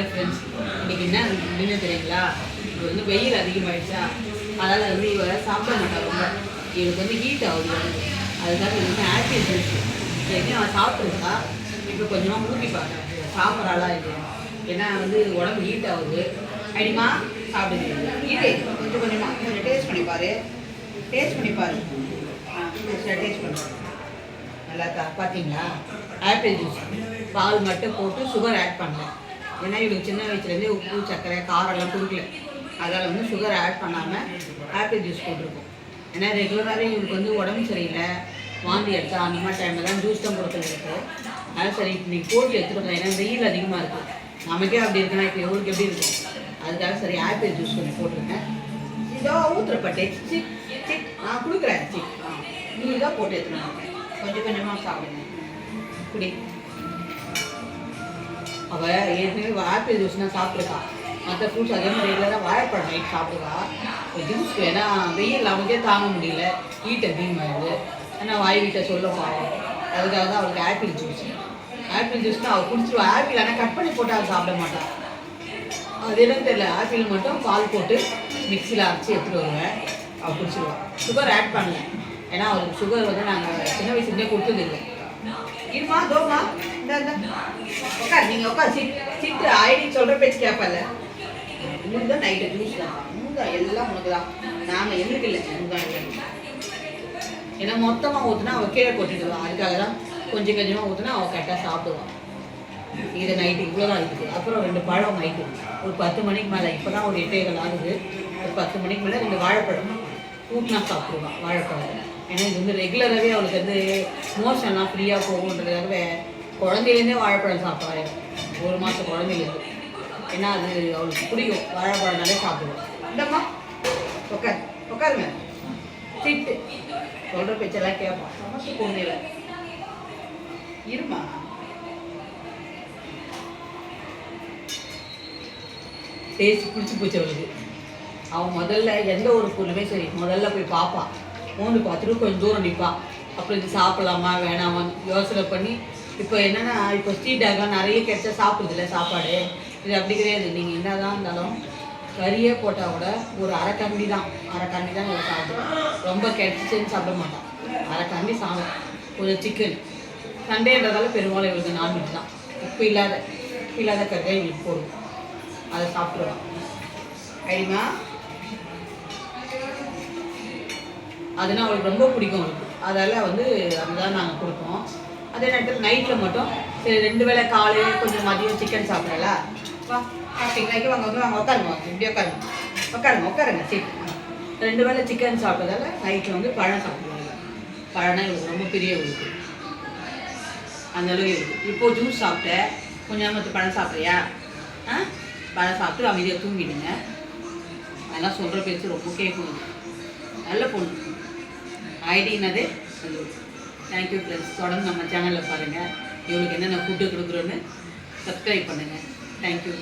Hi friends இன்னைக்கு என்ன என்ன தெரியுங்களா? இது வந்து வெயில் அதிகமாயிடுச்சா? அதனால் வந்து இவ சாப்பிட மாட்டா ரொம்ப. இவளுக்கு வந்து ஹீட் ஆகுது. அதுக்காக இது வந்து ஆப்பிள் ஜூஸ் ஏற்கனவே அவன் சாப்பிட்ருக்கா இப்போ கொஞ்சமாக ஊட்டி பார்க்குறேன் சாப்பிட்றாளா இது ஏன்னா வந்து உடம்பு ஹீட் ஆகுது. அடிமா சாப்பிடுங்க இது கொஞ்சம் கொஞ்சமாக கொஞ்சம் டேஸ்ட் பண்ணி பாரு. டேஸ்ட் பண்ணி பாரு. ஆ டேஸ்ட் பண்ணுறேன் நல்லா இருக்கா? பார்த்தீங்களா ஆப்பிள் ஜூஸ் பால் மட்டும் போட்டு சுகர் ஆட் பண்ணேன் ஏன்னா இவளுக்கு சின்ன வயசுலேருந்தே உப்பு சர்க்கரை காரம் எல்லாம் கொடுக்கல. அதால் வந்து சுகர் ஆட் பண்ணாமல் ஆப்பிள் ஜூஸ் போட்டிருக்கோம். ஏன்னா ரெகுலராகவே இவங்களுக்கு வந்து உடம்பு சரியில்லை. வாந்தி எடுத்தா அந்த மாதிரி டைமில் தான் ஜூஸ் தான் கொடுத்துட்டு இருக்கும் அதனால் சரி இன்னைக்கு போட்டு எடுத்துகிட்டு ஏன்னா வெயில் அதிகமாக இருக்கும் நமக்கே அப்படி இருக்குன்னா இப்போ எவ்வளோக்கு எப்படி இருக்கும்? அதுக்காக சரி ஆப்பிள் ஜூஸ் கொஞ்சம் போட்டிருக்கேன். இதோ ஊத்துறப்பட்டே சிக் சிக் நான் கொடுக்குறேன் சிக். நீ தான் போட்டு எடுத்துருவாங்க கொஞ்சம் கொஞ்சமாக சாப்பிடுங்க. குடி. அவள் ஏற்கனவே ஆப்பிள் ஜூஸ்னால் சாப்பிட்ருக்கா மற்ற ஃப்ரூட்ஸ் அதே மாதிரி ரெகுலராக வாழைப்பழம் நைட் சாப்பிடுவா ஜூஸ் ஏன்னா வெயில் அவனுக்கே தாங்க முடியல. ஹீட் அதிகமாகுது ஆனால் வாய் வீட்டை சொல்ல பாவம் அதுக்காக தான் அவளுக்கு ஆப்பிள் ஜூஸ் ஆப்பிள் ஜூஸ்னால் அவள் குடிச்சிருவா. ஆப்பிள் ஆனால் கட் பண்ணி போட்டு அவள் சாப்பிட மாட்டாள் அது என்னன்னு தெரியல. ஆப்பிள் மட்டும் பால் போட்டு மிக்சியில் அரைச்சி எடுத்துகிட்டு வருவேன். அவள் குடிச்சிருவா. சுகர் ஆட் பண்ணல. ஏன்னா அவளுக்கு சுகர் வந்து நாங்கள் சின்ன வயசுலேருந்தே கொடுத்ததில்லை இருமா தோமா இந்த உட்கார் நீங்கள் உட்கார் சிட் சிட்டு ஐடி சொல்கிற பேச்சு கேட்பல உங்களுக்கு தான் நைட்டு ஜூஸ் தான். உங்க எல்லாம் உனக்கு தான். நாங்கள் எங்களுக்கு இல்லை. உங்க ஏன்னா மொத்தமாக ஊற்றுனா அவள் கீழே கொட்டிடுவான் அதுக்காக தான் கொஞ்சம் கொஞ்சமாக ஊற்றுனா அவள் கரெக்டாக சாப்பிடுவான் இது நைட்டு இவ்வளோ தான் இருக்குது. அப்புறம் ரெண்டு பழம் நைட்டு ஒரு பத்து மணிக்கு மேலே. இப்போ தான் ஒரு எட்டேகள் ஆகுது. ஒரு பத்து மணிக்கு மேலே ரெண்டு வாழைப்பழம். ஊட்டினா சாப்பிடுவான் வாழைப்பழம் ஏன்னா இது வந்து ரெகுலராகவே அவளுக்கு வந்து மோஷன்லாம் ஃப்ரீயாக போகுன்றதுக்காகவே குழந்தையிலேருந்தே வாழைப்பழம் சாப்பிட்றாரு ஒரு மாதம் குழந்தையிலேருந்து. ஏன்னா அது அவளுக்கு பிடிக்கும். வாழைப்பழம்னாலே சாப்பிடுவோம் இந்தம்மா உட்கார் உட்காருங்க சீட்டு சொல்கிற பேச்செல்லாம் கேட்பான் சமத்து பொண்ணுல இருமா? டேஸ்ட் பிடிச்சி போச்சு அவளுக்கு. அவன் முதல்ல எந்த ஒரு பொருளுமே சரி முதல்ல போய் பார்ப்பான் மூணு பார்த்துட்டு கொஞ்சம் தூரம் நிற்பான் அப்புறம் இது சாப்பிடலாமா வேணாமா யோசனை பண்ணி இப்போ என்னென்னா இப்போ ஸ்ட்ரீட் டாக்லாம் நிறைய கிடைச்சா சாப்பிடுதுல்ல சாப்பாடு. இது அப்படி கிடையாது. நீங்கள் என்னதான் இருந்தாலும் கறியே போட்டால் கூட ஒரு அரை கண்டி தான். அரை கண்டி தான் இவன் சாப்பிடுவோம் ரொம்ப கிடைச்சிச்சுன்னு சாப்பிட மாட்டான் அரை கண்டி சாப்பிடும் கொஞ்சம் சிக்கன் சண்டேன்றதால பெரும்பாலும் இவளுக்கு நான்வெஜ் தான். உப்பு இல்லாத உப்பு இல்லாத கறியாக இவங்களுக்கு போடும் அதை சாப்பிடுவான் ஐடிமா அதுனா அவளுக்கு ரொம்ப பிடிக்கும் அவளுக்கு. அதால் வந்து அதுதான் நாங்கள் கொடுப்போம் அதே நேரத்தில் நைட்டில் மட்டும் சரி ரெண்டு வேளை காலை கொஞ்சம் மதியம் சிக்கன் சாப்பிடல. வா சாப்பிட்டீங்களா வாங்க வந்து வாங்க உட்காருங்க இப்படியே இப்படி உட்காருங்க. உட்காருங்க உட்காருங்க சரி. ரெண்டு வேளை சிக்கன் சாப்பிட்டதால நைட்டில் வந்து பழம் சாப்பிடுவாங்க. பழம்னா இவளுக்கு ரொம்ப பெரிய இருக்கு அந்த அளவு இருக்கு ஜூஸ் சாப்பிட்டேன் கொஞ்சம் நேரத்து பழம் சாப்பிட்றியா? ஆ? பழம் சாப்பிட்டு அமைதியாக தூங்கிடுங்க. அதெல்லாம் சொல்கிற பேச்சு ரொம்ப கேட்கணும் நல்ல பொண்ணு ஐடினதே தேங்க்யூ ஃப்ரெண்ட்ஸ் தொடர்ந்து நம்ம சேனலில் பாருங்கள் இவங்களுக்கு என்னென்ன ஃபுட்டு கொடுக்குறோன்னு சப்ஸ்கிரைப் பண்ணுங்கள் தேங்க்யூ